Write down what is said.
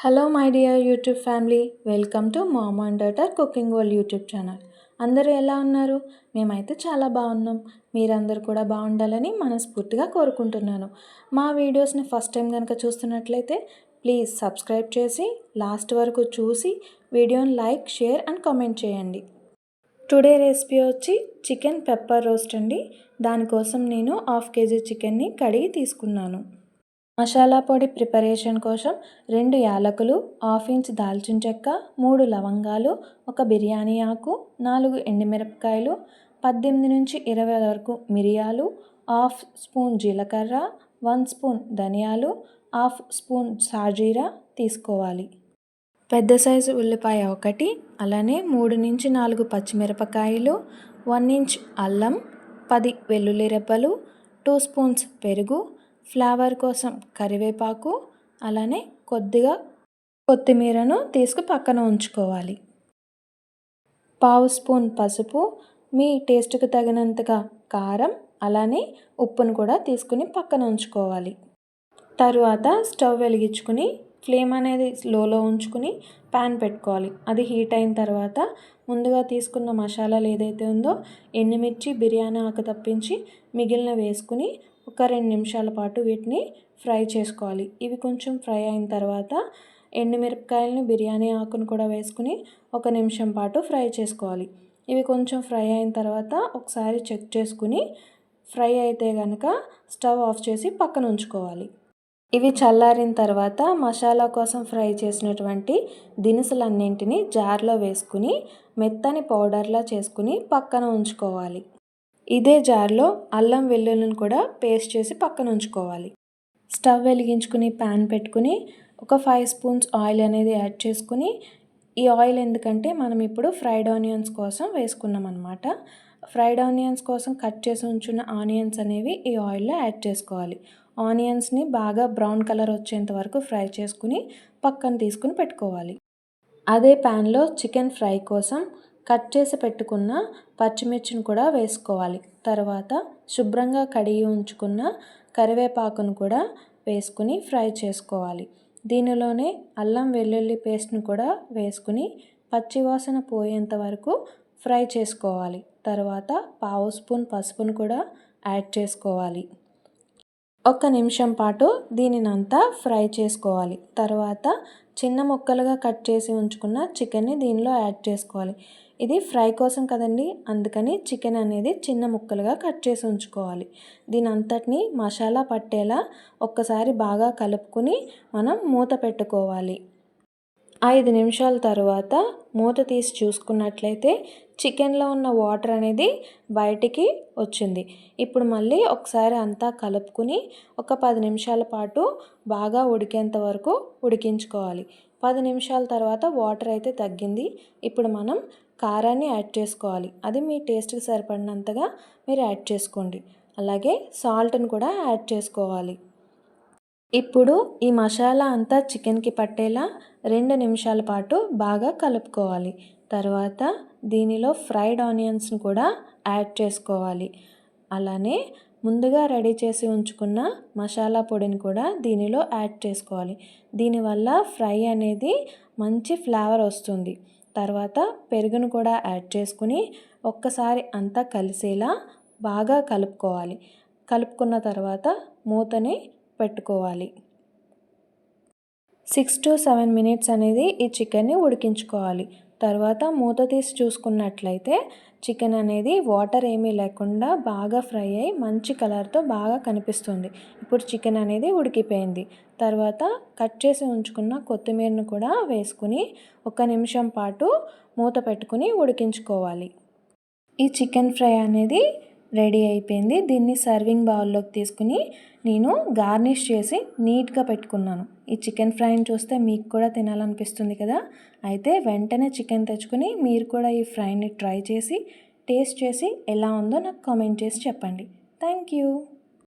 Hello my dear YouTube family welcome to mom and daughter cooking world YouTube channel అందరూ ఎలా ఉన్నారు? మేమైతే చాలా బాగున్నాం. మీరందరూ కూడా బాగుండాలని మనస్ఫూర్తిగా కోరుకుంటున్నాను. మా వీడియోస్ని ఫస్ట్ టైం కనుక చూస్తున్నట్లయితే ప్లీజ్ సబ్స్క్రైబ్ చేసి లాస్ట్ వరకు చూసి వీడియోని లైక్ షేర్ అండ్ కామెంట్ చేయండి. టుడే రెసిపీ వచ్చి చికెన్ పెప్పర్ రోస్ట్ అండి. దానికోసం నేను హాఫ్ కేజీ చికెన్ని కడిగి తీసుకున్నాను. మసాలా పొడి ప్రిపరేషన్ కోసం రెండు యాలకులు హాఫ్ ఇంచ్ దాల్చిన చెక్క మూడు లవంగాలు ఒక బిర్యానీ ఆకు నాలుగు ఎండుమిరపకాయలు పద్దెనిమిది నుంచి ఇరవై వరకు మిరియాలు హాఫ్ స్పూన్ జీలకర్ర వన్ స్పూన్ ధనియాలు హాఫ్ స్పూన్ సాజీరా తీసుకోవాలి. పెద్ద సైజు ఉల్లిపాయ ఒకటి అలానే మూడు నుంచి నాలుగు పచ్చిమిరపకాయలు వన్ ఇంచ్ అల్లం పది వెల్లుల్లి రెబ్బలు టూ స్పూన్స్ పెరుగు ఫ్లేవర్ కోసం కరివేపాకు అలానే కొద్దిగా కొత్తిమీరను తీసుకు పక్కన ఉంచుకోవాలి. పావు స్పూన్ పసుపు మీ టేస్ట్కి తగినంతగా కారం అలానే ఉప్పును కూడా తీసుకుని పక్కన ఉంచుకోవాలి. తరువాత స్టవ్ వెలిగించుకుని ఫ్లేమ్ అనేది స్లోలో ఉంచుకుని ప్యాన్ పెట్టుకోవాలి. అది హీట్ అయిన తర్వాత ముందుగా తీసుకున్న మసాలాలు ఏదైతే ఉందో ఎండుమిర్చి బిర్యానీ ఆకు తప్పించి మిగిలిన వేసుకుని ఒక రెండు నిమిషాల పాటు వీటిని ఫ్రై చేసుకోవాలి. ఇవి కొంచెం ఫ్రై అయిన తర్వాత ఎండుమిరపకాయలను బిర్యానీ ఆకును కూడా వేసుకుని ఒక నిమిషం పాటు ఫ్రై చేసుకోవాలి. ఇవి కొంచెం ఫ్రై అయిన తర్వాత ఒకసారి చెక్ చేసుకుని ఫ్రై అయితే కనుక స్టవ్ ఆఫ్ చేసి పక్కన ఉంచుకోవాలి. ఇవి చల్లారిన తర్వాత మసాలా కోసం ఫ్రై చేసినటువంటి దినుసులన్నింటినీ జార్లో వేసుకుని మెత్తని పౌడర్లా చేసుకుని పక్కన ఉంచుకోవాలి. ఇదే జార్లో అల్లం వెల్లుల్లిని కూడా పేస్ట్ చేసి పక్కన ఉంచుకోవాలి స్టవ్ వెలిగించుకుని ప్యాన్ పెట్టుకుని ఒక ఫైవ్ స్పూన్స్ ఆయిల్ అనేది యాడ్ చేసుకుని ఈ ఆయిల్ ఎందుకంటే మనం ఇప్పుడు ఫ్రైడ్ ఆనియన్స్ కోసం వేసుకున్నాం అనమాట ఫ్రైడ్ ఆనియన్స్ కోసం కట్ చేసి ఉంచున్న ఆనియన్స్ అనేవి ఈ ఆయిల్లో యాడ్ చేసుకోవాలి. ఆనియన్స్ని బాగా బ్రౌన్ కలర్ వచ్చేంత వరకు ఫ్రై చేసుకుని పక్కన తీసుకుని పెట్టుకోవాలి. అదే ప్యాన్లో చికెన్ ఫ్రై కోసం కట్ చేసి పెట్టుకున్న పచ్చిమిర్చిని కూడా వేసుకోవాలి. తర్వాత శుభ్రంగా కడిగి ఉంచుకున్న కరివేపాకును కూడా వేసుకుని ఫ్రై చేసుకోవాలి. దీనిలోనే అల్లం వెల్లుల్లి పేస్ట్ను కూడా వేసుకుని పచ్చివాసన పోయేంత వరకు ఫ్రై చేసుకోవాలి. తర్వాత పావు స్పూన్ పసుపును కూడా యాడ్ చేసుకోవాలి. ఒక నిమిషం పాటు దీనినంతా ఫ్రై చేసుకోవాలి. తర్వాత చిన్న ముక్కలుగా కట్ చేసి ఉంచుకున్న చికెన్ని దీనిలో యాడ్ చేసుకోవాలి. ఇది ఫ్రై కోసం కదండి అందుకని చికెన్ అనేది చిన్న ముక్కలుగా కట్ చేసి ఉంచుకోవాలి. దీని అంతటిని మసాలా పట్టేలా ఒక్కసారి బాగా కలుపుకుని మనం మూత పెట్టుకోవాలి. ఐదు నిమిషాల తర్వాత మూత తీసి చూసుకున్నట్లయితే చికెన్లో ఉన్న వాటర్ అనేది బయటికి వచ్చింది. ఇప్పుడు మళ్ళీ ఒకసారి అంతా కలుపుకుని ఒక పది నిమిషాల పాటు బాగా ఉడికేంత వరకు ఉడికించుకోవాలి. పది నిమిషాల తర్వాత వాటర్ అయితే తగ్గింది. ఇప్పుడు మనం కారాన్ని యాడ్ చేసుకోవాలి. అది మీ టేస్ట్కి సరిపడినంతగా మీరు యాడ్ చేసుకోండి. అలాగే సాల్ట్ని కూడా యాడ్ చేసుకోవాలి. ఇప్పుడు ఈ మసాలా అంతా చికెన్కి పట్టేలా రెండు నిమిషాల పాటు బాగా కలుపుకోవాలి. తర్వాత దీనిలో ఫ్రైడ్ ఆనియన్స్ని కూడా యాడ్ చేసుకోవాలి. అలానే ముందుగా రెడీ చేసి ఉంచుకున్న మసాలా పొడిని కూడా దీనిలో యాడ్ చేసుకోవాలి. దీనివల్ల ఫ్రై అనేది మంచి ఫ్లేవర్ వస్తుంది. తర్వాత పెరుగును కూడా యాడ్ చేసుకుని ఒక్కసారి అంతా కలిసేలా బాగా కలుపుకోవాలి. కలుపుకున్న తర్వాత మూతని పెట్టుకోవాలి. సిక్స్ టు సెవెన్ మినిట్స్ అనేది ఈ చికెన్ని ఉడికించుకోవాలి. తర్వాత మూత తీసి చూసుకున్నట్లయితే చికెన్ అనేది వాటర్ ఏమీ లేకుండా బాగా ఫ్రై అయ్యి మంచి కలర్తో బాగా కనిపిస్తుంది. ఇప్పుడు చికెన్ అనేది ఉడికిపోయింది. తర్వాత కట్ చేసి ఉంచుకున్న కొత్తిమీరను కూడా వేసుకుని ఒక నిమిషం పాటు మూత పెట్టుకుని ఉడికించుకోవాలి. ఈ చికెన్ ఫ్రై అనేది రెడీ అయిపోయింది. దీన్ని సర్వింగ్ బౌల్లోకి తీసుకుని నేను గార్నిష్ చేసి నీట్గా పెట్టుకున్నాను. ఈ చికెన్ ఫ్రైని చూస్తే మీకు కూడా తినాలనిపిస్తుంది కదా? అయితే వెంటనే చికెన్ తెచ్చుకుని మీరు కూడా ఈ ఫ్రైని ట్రై చేసి టేస్ట్ చేసి ఎలా ఉందో నాకు కామెంట్ చేసి చెప్పండి. Thank you.